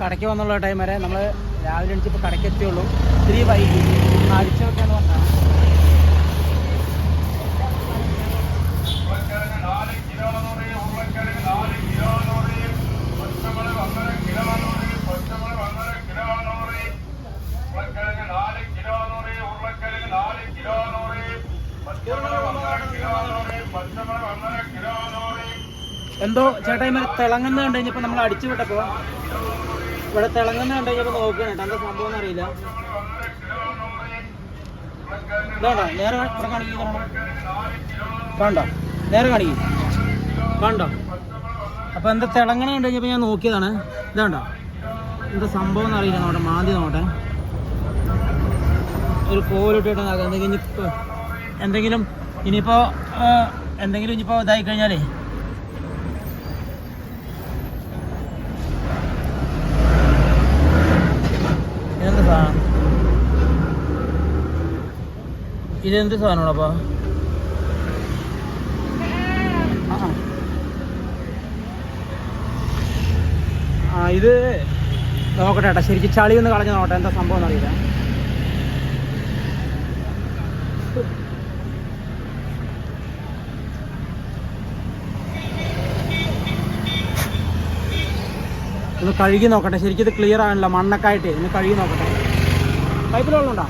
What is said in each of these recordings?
കടയ്ക്ക് വന്നുള്ള ടൈം വരെ നമ്മൾ രാവിലെ എണിച്ചപ്പോൾ കടയ്ക്ക് എത്തിയുള്ളൂ. ഇത്തിരി വൈകി. അടിച്ചു വെക്കാന്ന് പറഞ്ഞാൽ എന്തോ ചേട്ടാ ഇങ്ങനെ തിളങ്ങുന്നുണ്ട് കഴിഞ്ഞപ്പോൾ നമ്മൾ അടിച്ചു വിട്ടപ്പോൾ ഇവിടെ തിളങ്ങുന്ന കണ്ടു കഴിഞ്ഞപ്പോൾ നോക്കണം കേട്ടോ. എന്താ സംഭവം അറിയില്ല. ഇതാണോ നേരെ ഇവിടെ കാണിക്കുന്നതാണോ കണ്ടോ? നേരെ കാണിക്കും. കണ്ടോ? അപ്പോൾ എന്താ തിളങ്ങണ കണ്ടു കഴിഞ്ഞപ്പോൾ ഞാൻ നോക്കിയതാണ്. ഇതാണ്ടോ എന്താ സംഭവം എന്നറിയില്ല നോട്ടെ മാന്തി നോട്ടെ ഒരു കോലിട്ടിട്ട് എന്തെങ്കിലും എന്തെങ്കിലും ഇനിയിപ്പോൾ എന്തെങ്കിലും ഇനിയിപ്പോൾ ഇതായി കഴിഞ്ഞാലേ ഇതെന്ത് സാധനം? ഇതെന്ത് സാധനമാണപ്പാ ആ ഇത് നോക്കട്ടെ ശരിക്കും ചളി ഒന്ന് കളഞ്ഞ് നോക്കട്ടെ. എന്താ സംഭവം എന്നറിയില്ല. ഒന്ന് കഴുകി നോക്കട്ടെ. ശരിക്കും ഇത് ക്ലിയർ ആണല്ലോ മണ്ണൊക്കെ ആയിട്ട് ഒന്ന് കഴുകി നോക്കട്ടെ. പൈപ്പിൽ വെള്ളമുണ്ടോ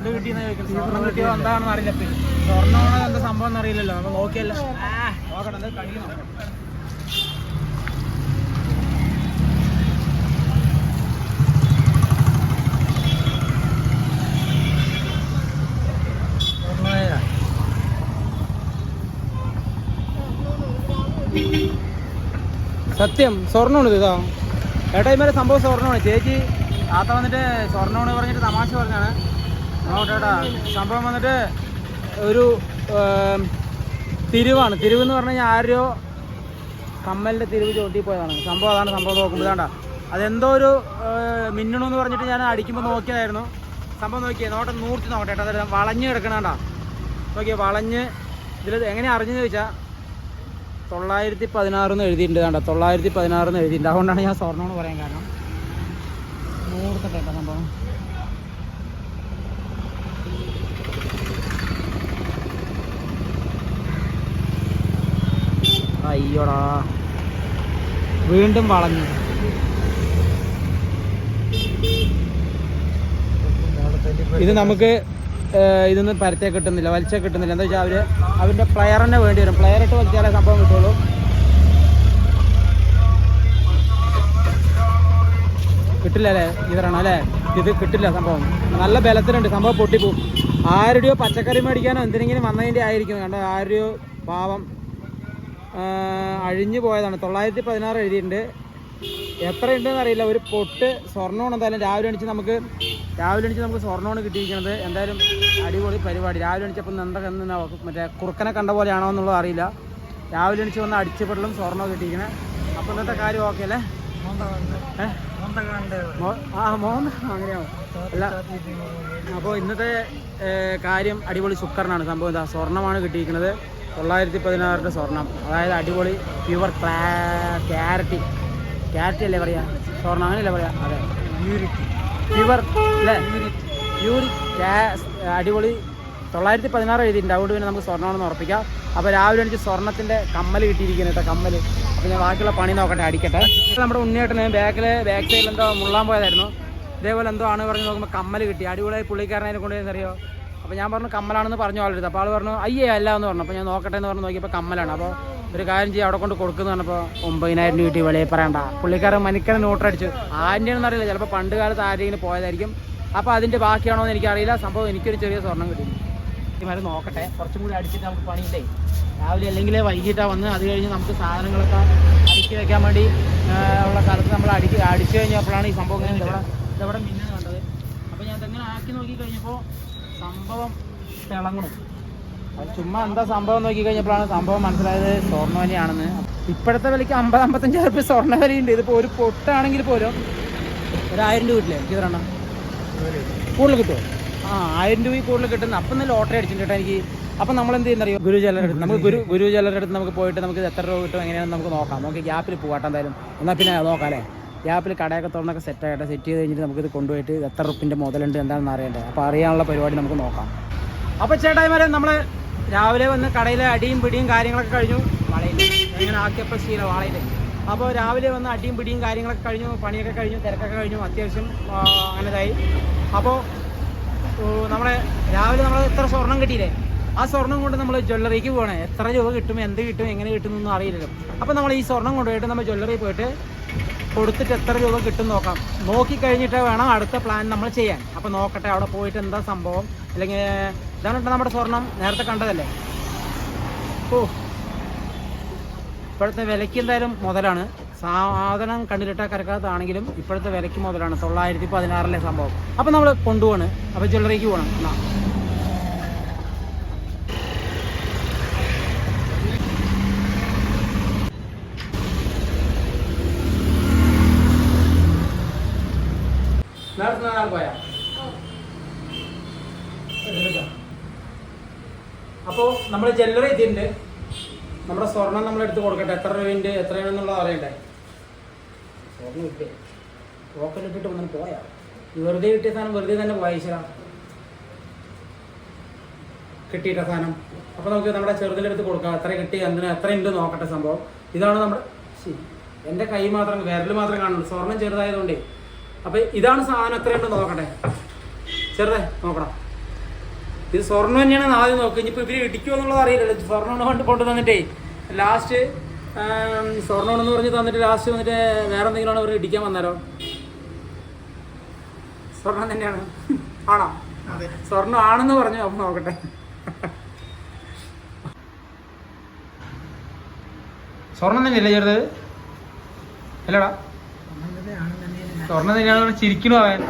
എന്ത് എന്താണെന്ന് അറിയില്ല. സ്വർണമാണോ എന്താ സംഭവം എന്നറിയില്ലല്ലോ. നമ്മൾ നോക്കിയല്ലോ. നോക്കട്ടെ എന്താ കഴുകി നോക്കട്ടെ. സത്യം സ്വർണമാണ് ഇത് ഏട്ടാ ഇമാരെ സംഭവം സ്വർണമാണ്. ചേച്ചി ആത്ത വന്നിട്ട് സ്വർണമാണ് പറഞ്ഞിട്ട് തമാശ പറഞ്ഞാണ്. നോട്ടേട്ടാ സംഭവം വന്നിട്ട് ഒരു തിരുവാണ്. തിരിവ് എന്ന് പറഞ്ഞു കഴിഞ്ഞാൽ ആരോ കമ്മലിന്റെ തിരിവ് ചോട്ടി പോയതാണ്. സംഭവം അതാണ് സംഭവം നോക്കുമ്പോൾ ഇതാണ്ട. അതെന്തോ ഒരു മിന്നണമെന്ന് പറഞ്ഞിട്ട് ഞാൻ അടിക്കുമ്പോൾ നോക്കിയതായിരുന്നു. സംഭവം നോക്കിയേ നോട്ടം നൂർത്തി നോക്കട്ടെ വളഞ്ഞ് കിടക്കണേണ്ട നോക്കിയേ വളഞ്ഞ് ഇതിൽ എങ്ങനെ അറിഞ്ഞെന്ന് ചോദിച്ചാൽ തൊള്ളായിരത്തി പതിനാറെന്ന് എഴുതിയിട്ടുണ്ട് കണ്ട? തൊള്ളായിരത്തി പതിനാറെന്ന് എഴുതിയിട്ടുണ്ട്. അതുകൊണ്ടാണ് ഞാൻ സ്വർണമെന്ന് പറയാൻ കാരണം. കേട്ടോ സംഭവം. അയ്യോടാ. വീണ്ടും വളഞ്ഞു. ഇത് നമുക്ക് ഇതൊന്നും പരത്തേ കിട്ടുന്നില്ല വലിച്ചേ കിട്ടുന്നില്ല. എന്താ വെച്ചാൽ അവർ അവരുടെ പ്ലെയർ തന്നെ വേണ്ടി വരും. പ്ലെയർ ഇട്ട് വലിച്ചാലേ സംഭവം കിട്ടുള്ളൂ. കിട്ടില്ല അല്ലേ? ഇവരാണ് അല്ലേ? ഇത് കിട്ടില്ല സംഭവം. നല്ല ബലത്തിലുണ്ട്. സംഭവം പൊട്ടിപ്പോവും ആരുടെയോ പച്ചക്കറി മേടിക്കാനോ എന്തിനെങ്കിലും വന്നതിന്റെ ആയിരിക്കും. കണ്ടോ? ആരുടെയോ പാവം അഴിഞ്ഞു പോയതാണ്. തൊള്ളായിരത്തി പതിനാറ് എഴുതിയിട്ടുണ്ട്. എത്ര ഉണ്ടെന്ന് അറിയില്ല. ഒരു പൊട്ട് സ്വർണമാണ് എന്തായാലും രാവിലെ അണിച്ച് നമുക്ക് രാവിലെ എണീച്ച് നമുക്ക് സ്വർണമാണ് കിട്ടിയിരിക്കുന്നത്. എന്തായാലും അടിപൊളി പരിപാടി. രാവിലെ എണിച്ചപ്പോൾ എന്തൊക്കെ എന്നാ മറ്റേ കുറുക്കനെ കണ്ട പോലെയാണോ എന്നുള്ളത് അറിയില്ല. രാവിലെ എണിച്ച് വന്ന് അടിച്ചപ്പെടലും സ്വർണം കിട്ടിയിരിക്കണേ അപ്പോൾ ഇന്നത്തെ കാര്യം ഓക്കെ അല്ലേ? ആ മോഹൻ അങ്ങനെയാവും. അല്ല അപ്പോൾ ഇന്നത്തെ കാര്യം അടിപൊളി ശുക്കറിനാണ് സംഭവം ഇതാ സ്വർണമാണ് കിട്ടിയിരിക്കുന്നത്. തൊള്ളായിരത്തി പതിനാറിന്റെ സ്വർണം. അതായത് അടിപൊളി പ്യുവർ ക്ലാ ക്യാരറ്റി ക്യാരറ്റി അല്ലേ പറയാ? സ്വർണം അങ്ങനെയല്ലേ പറയാ? അതെ. പ്യുവർ അല്ലേ യൂരിക് അടിപൊളി. തൊള്ളായിരത്തി പതിനാറ് എഴുതിയിട്ടുണ്ട്. അതുകൊണ്ട് പിന്നെ നമുക്ക് സ്വർണമാണെന്ന് ഉറപ്പിക്കാം. അപ്പോൾ രാവിലെ എനിക്ക് സ്വർണത്തിന്റെ കമ്മൽ കിട്ടിയിരിക്കുന്നു കേട്ടോ കമ്മൽ അപ്പോൾ ഞാൻ ബാക്കിയുള്ള പണി നോക്കട്ടെ അടിക്കട്ടെ. നമ്മുടെ ഉണ്ണിയേട്ടന് ബാക്കിൽ ബാക്ക് സൈഡിൽ എന്തോ മുള്ളാൻ പോയതായിരുന്നു. ഇതേപോലെ എന്തോ ആണ് പറഞ്ഞ് നോക്കുമ്പോൾ കമ്മൽ കിട്ടി. അടിപൊളിയായി പുള്ളിക്കാരനെ കൊണ്ടുവരുന്നറിയോ അപ്പോൾ ഞാൻ പറഞ്ഞു കമ്മലാണെന്ന് പറഞ്ഞു ആളെടുത്ത്. അപ്പോൾ ആൾ പറഞ്ഞു അയ്യേ അല്ല എന്ന് പറഞ്ഞു. അപ്പോൾ ഞാൻ നോക്കട്ടെ എന്ന് പറഞ്ഞു. നോക്കിയപ്പോൾ കമ്മലാണ്. അപ്പോൾ ഒരു കാര്യം ചെയ്യാം അവിടെ കൊണ്ട് കൊടുക്കുന്നു പറഞ്ഞപ്പോൾ ഒമ്പതിനായിരം രൂപ വെളിയിൽ പറയണ്ട. പുള്ളിക്കാരൻ മനിക്കനെ നോട്ടടിച്ചു. ആന്റെയൊന്നും അറിയില്ല. ചിലപ്പോൾ പണ്ട് കാലത്ത് ആരെങ്കിലും പോയതായിരിക്കും. അപ്പോൾ അതിന്റെ ബാക്കിയാണോ എന്ന് എനിക്കറിയില്ല. സംഭവം എനിക്കൊരു ചെറിയ സ്വർണം കിട്ടി. ഇമാരെ നോക്കട്ടെ. കുറച്ചും കൂടി അടിച്ചിട്ട് നമുക്ക് പണിയില്ലേ? രാവിലെ അല്ലെങ്കിൽ വൈകിട്ടാണ് വന്ന് അത് കഴിഞ്ഞ് നമുക്ക് സാധനങ്ങളൊക്കെ അടുക്കി വെക്കാൻ വേണ്ടി ഉള്ള കാലത്ത് നമ്മൾ അടിച്ച് അടിച്ചു കഴിഞ്ഞപ്പോഴാണ് ഈ സംഭവം ഇങ്ങനെ ഇതെവിടെ മിന്നു കണ്ടത്. അപ്പോൾ ഞാൻ ഇതെങ്ങനെ ആക്കി നോക്കി കഴിഞ്ഞപ്പോൾ സംഭവം തിളങ്ങണം അത് ചുമ്മാ എന്താ സംഭവം നോക്കി കഴിഞ്ഞപ്പോഴാണ് സംഭവം മനസ്സിലായത് സ്വർണവലിയാണെന്ന്. ഇപ്പോഴത്തെ വിലയ്ക്ക് അമ്പത് അമ്പത്തഞ്ചായിരം റുപ്യ സ്വർണവലി ഉണ്ട് ഇതിപ്പോൾ ഒരു പൊട്ടാണെങ്കിൽ പോലും ഒരു ആയിരം രൂപ കിട്ടില്ലേ? എനിക്ക് തരണം. കൂടുതൽ കിട്ടുമോ ആ ആയിരം രൂപ കൂടുതൽ കിട്ടുന്ന. അപ്പം നല്ല ലോട്ടറി അടിച്ചിട്ടുണ്ട് കേട്ടോ എനിക്ക്. അപ്പം നമ്മൾ എന്ത് ചെയ്യുന്നറിയോ? ഗുരു ജ്വല്ലറി അടുത്ത് നമുക്ക് ഗുരു ഗുരു ജ്വല്ലറി അടുത്ത് നമുക്ക് പോയിട്ട് നമുക്ക് ഇത് എത്ര രൂപ കിട്ടും എങ്ങനെയാണെന്ന് നമുക്ക് നോക്കാം. നമുക്ക് ഗ്യാപ്പിൽ പോകാട്ടെന്തായാലും എന്നാൽ പിന്നെ നോക്കാം അല്ലേ? ഗ്യാപ്പിൽ കടയൊക്കെ തുറന്നൊക്കെ സെറ്റായിട്ട് സെറ്റ് ചെയ്ത് കഴിഞ്ഞിട്ട് നമുക്കിത് കൊണ്ടുപോയിട്ട് എത്ര റുപ്പിന്റെ മുതലുണ്ട് എന്താണെന്ന് അറിയേണ്ടത് അപ്പോൾ അറിയാനുള്ള പരിപാടി നമുക്ക് നോക്കാം. അപ്പോൾ ചേട്ടായിമാരെ നമ്മൾ രാവിലെ വന്ന് കടയിലെ അടിയും പിടിയും കാര്യങ്ങളൊക്കെ കഴിഞ്ഞു. വളയിൽ ഇങ്ങനെ ആക്കിയപ്പോൾ ശീല വാളയിൽ അപ്പോൾ രാവിലെ വന്ന് അടിയും പിടിയും കാര്യങ്ങളൊക്കെ കഴിഞ്ഞു പണിയൊക്കെ കഴിഞ്ഞു തിരക്കൊക്കെ കഴിഞ്ഞു അത്യാവശ്യം അങ്ങനെതായി. അപ്പോൾ നമ്മളെ രാവിലെ നമ്മൾ എത്ര സ്വർണം കിട്ടിയില്ലേ? ആ സ്വർണം കൊണ്ട് നമ്മൾ ജ്വല്ലറിക്ക് പോകണേ എത്ര രൂപ കിട്ടും എന്ത് കിട്ടും എങ്ങനെ കിട്ടും എന്നൊന്നും അറിയില്ലല്ലോ. അപ്പോൾ നമ്മൾ ഈ സ്വർണം കൊണ്ടുപോയിട്ട് നമ്മൾ ജ്വല്ലറി പോയിട്ട് കൊടുത്തിട്ട് എത്ര രൂപ കിട്ടും നോക്കാം. നോക്കി കഴിഞ്ഞിട്ട് വേണം അടുത്ത പ്ലാൻ നമ്മൾ ചെയ്യാൻ. അപ്പോൾ നോക്കട്ടെ അവിടെ പോയിട്ട് എന്താ സംഭവം? അല്ലെങ്കിൽ ഇതാണ് നമ്മുടെ സ്വർണം. നേരത്തെ കണ്ടതല്ലേ? ഓ. ഇപ്പോഴത്തെ വിലയ്ക്ക് എന്തായാലും മുതലാണ്. സാധനം കണ്ടിലിട്ട കരക്കാത്താണെങ്കിലും ഇപ്പോഴത്തെ വിലയ്ക്ക് മുതലാണ്. തൊള്ളായിരത്തി പതിനാറിലെ സംഭവം. അപ്പോൾ നമ്മൾ കൊണ്ടുപോകണം അപ്പോൾ ജ്വല്ലറിക്ക് പോകണം എന്നാ പോയാ? അപ്പോൾ നമ്മൾ ജ്വല്ലറി ഇതിന്റെ നമ്മുടെ സ്വർണം നമ്മൾ എടുത്ത് കൊടുക്കട്ടെ. എത്ര രൂപയുണ്ട്? എത്രയാണെന്നുള്ളത് അറിയണ്ടേ? സ്വർണം ഇട്ടേ പോക്കറ്റിട്ടിട്ട് ഒന്നും പോയാ. വെറുതെ കിട്ടിയ സാധനം വെറുതെ തന്നെ വായിച്ചാ കിട്ടിയിട്ട സാധനം. അപ്പോൾ നമുക്ക് നമ്മുടെ ചെറുതിലെടുത്ത് കൊടുക്കാം. എത്ര കിട്ടി എന്തിനാ എത്ര ഉണ്ട് നോക്കട്ടെ സംഭവം. ഇതാണ് നമ്മുടെ എന്റെ കൈ മാത്രം വിരൽ മാത്രം കാണുള്ളൂ സ്വർണം ചെറുതായതുകൊണ്ടേ അപ്പോൾ ഇതാണ് സാധനം എത്രയുണ്ട് നോക്കട്ടെ ചെറുതേ നോക്കണം ഇത് സ്വർണം തന്നെയാണ് ആദ്യം നോക്കുക ഇനിയിപ്പോൾ ഇവർ ഇടിക്കുമോ എന്നുള്ളത് അറിയില്ലല്ലോ. സ്വർണം കൊണ്ട് കൊണ്ടു തന്നിട്ടേ. ലാസ്റ്റ് സ്വർണം എന്ന് പറഞ്ഞ് തന്നിട്ട് ലാസ്റ്റ് വന്നിട്ട് വേറെ എന്തെങ്കിലുമാണ് ഇവർ ഇടിക്കാൻ വന്നാലോ? സ്വർണം തന്നെയാണ്. ആണോ? സ്വർണം ആണെന്ന് പറഞ്ഞു. അപ്പം നോക്കട്ടെ. സ്വർണം തന്നെയല്ലേ ചേർത്തത് അല്ലടാ. സ്വർണം തന്നെയാണ് ചിരിക്കണു അവൻ.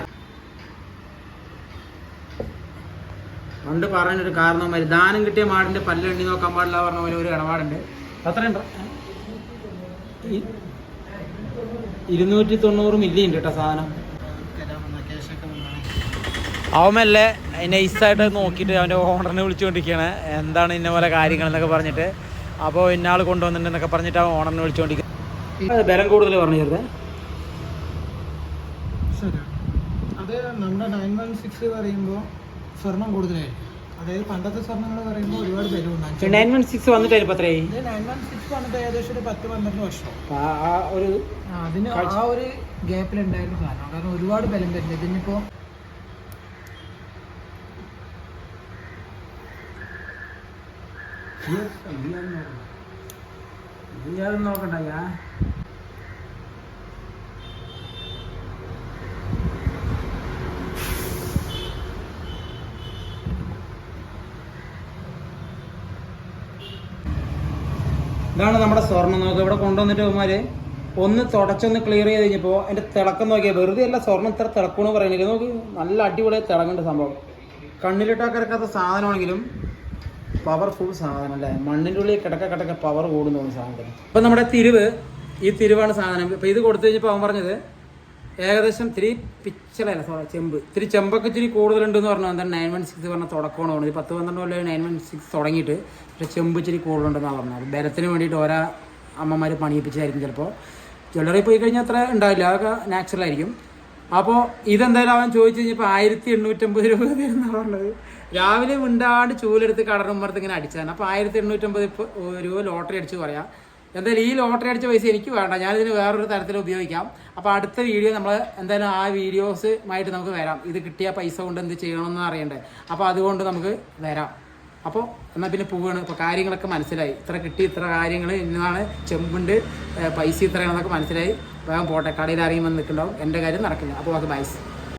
പണ്ട് പറഞ്ഞൊരു കാരണം വരും ദാനം കിട്ടിയ മാടിന്റെ പല്ലെണ്ണി നോക്കാൻ പാടില്ല പറഞ്ഞ പോലെ ഒരു ഇടപാടുണ്ട്. അത്രയുണ്ട് ഇരുന്നൂറ്റി തൊണ്ണൂറ് മില്ലി ഉണ്ട് കേട്ടോ സാധനം. അവമല്ലേ നൈസായിട്ട് നോക്കിയിട്ട് അവന്റെ ഓണറിനെ വിളിച്ചുകൊണ്ടിരിക്കുകയാണ്. എന്താണ് ഇന്ന പോലെ കാര്യങ്ങൾ എന്നൊക്കെ പറഞ്ഞിട്ട്. അപ്പോൾ ഇന്നാൾ കൊണ്ടുവന്നിട്ടുണ്ടെന്നൊക്കെ പറഞ്ഞിട്ട് അവൻ ഓണറിനെ വിളിച്ചുകൊണ്ടിരിക്കുന്നത് ബലം കൂടുതൽ പറഞ്ഞു ചേർത്തേ ശരി. അത് നമ്മുടെ നയൻ വൺ സിക്സ് പറയുമ്പോൾ സ്വർണം കൂടുതലായിരിക്കും. അതായത് പണ്ടത്തെ സ്വർണങ്ങൾ പറയുമ്പോൾ ഒരുപാട് പേര് ഉണ്ടാകും നയൻ വൺ സിക്സ് വന്നിട്ട് ഇപ്പം എത്രയായി? ഇത് നയൻ വൺ സിക്സ് വന്നിട്ട് ഏകദേശം ഒരു പത്ത് പന്ത്രണ്ട് വർഷം. ആ ആ ഒരു അതിന് ആ ഒരു ഗ്യാപ്പിൽ ഉണ്ടായിരുന്നു സാധനം കാരണം ഒരുപാട് ബലം വരുന്നത് ഇതിനിപ്പോ ഇയാളും നോക്കണ്ട ഞാൻ ഇതാണ് നമ്മുടെ സ്വർണം. നോക്കുക ഇവിടെ കൊണ്ടുവന്നിട്ട് ഇവന്മാര് ഒന്ന് തുടച്ചൊന്ന് ക്ലിയർ ചെയ്ത് കഴിഞ്ഞപ്പോൾ എന്റെ തിളക്കം നോക്കിയാൽ വെറുതെ അല്ല സ്വർണം ഇത്ര തിളക്കണമെന്ന് പറയുന്നില്ല. നോക്ക് നല്ല അടിപൊളി തിളങ്ങേണ്ട സംഭവം. കണ്ണിലിട്ടാൽ കിടക്കാത്ത സാധനമാണെങ്കിലും പവർഫുൾ സാധനം അല്ലേ? മണ്ണിന്റെ ഉള്ളിൽ കിടക്ക കിടക്ക പവർ കൂടുന്നു സാധനത്തിന് അപ്പം നമ്മുടെ തിരിവ് ഈ തിരിവാണ് സാധനം. ഇപ്പം ഇത് കൊടുത്തു കഴിഞ്ഞപ്പോൾ അവൻ പറഞ്ഞത് ഏകദേശം ഇത്തിരി പിച്ചളല്ല സോറി ചെമ്പ്. ഇത്തിരി ചെമ്പൊക്കെ ഇത്തിരി കൂടുതലുണ്ടെന്ന് പറഞ്ഞു എന്താ നയൻ വൺ സിക്സ് പറഞ്ഞ തുടക്കമാണ്? പറഞ്ഞത് പത്ത് പന്ത്രണ്ട് കൊല്ലം നയൻ വൺ സിക്സ് തുടങ്ങിയിട്ട് പക്ഷേ ചെമ്പ് ഇച്ചിരി കൂടുതലുണ്ടെന്നാണ് പറഞ്ഞത്. അത് ബലത്തിന് വേണ്ടിയിട്ട് ഓരോ അമ്മമാർ പണിയിപ്പിച്ചായിരിക്കും ചിലപ്പോൾ ജ്വല്ലറി പോയി കഴിഞ്ഞാൽ അത്ര ഉണ്ടാവില്ല അതൊക്കെ നാച്ചുറൽ ആയിരിക്കും. അപ്പോൾ ഇതെന്തായാലും അവൻ ചോദിച്ചു കഴിഞ്ഞപ്പോൾ ആയിരത്തി എണ്ണൂറ്റമ്പത് രൂപ തരുന്ന പറഞ്ഞത്. രാവിലെ മിണ്ടാണ്ട് ചൂലെടുത്ത് കടറുമ്പറത്ത് ഇങ്ങനെ അടിച്ചതാണ്. അപ്പോൾ ആയിരത്തി എണ്ണൂറ്റമ്പത് രൂപ ലോട്ടറി അടിച്ച് പറയാം. എന്തായാലും ഈ ലോട്ടറി അടിച്ച പൈസ എനിക്ക് വേണ്ട. ഞാനിതിന് വേറൊരു തരത്തിൽ ഉപയോഗിക്കാം. അപ്പോൾ അടുത്ത വീഡിയോ നമ്മൾ എന്തായാലും ആ വീഡിയോസുമായിട്ട് നമുക്ക് വരാം. ഇത് കിട്ടിയ പൈസ കൊണ്ട് എന്ത് ചെയ്യണമെന്ന് അറിയണ്ടേ. അപ്പോൾ അതുകൊണ്ട് നമുക്ക് വരാം. അപ്പോൾ എന്നാൽ പിന്നെ പോവുകയാണ് ഇപ്പോൾ കാര്യങ്ങളൊക്കെ മനസ്സിലായി. ഇത്ര കിട്ടി ഇത്ര കാര്യങ്ങൾ ഇന്നതാണ് ചെമ്പുണ്ട് പൈസ ഇത്രയാണെന്നൊക്കെ മനസ്സിലായി. വേഗം പോട്ടെ. കടയിൽ അറിയുമ്പോൾ നിൽക്കുന്നുണ്ടാവും എന്റെ കാര്യം നടക്കില്ല. അപ്പോൾ അത് ബൈസ്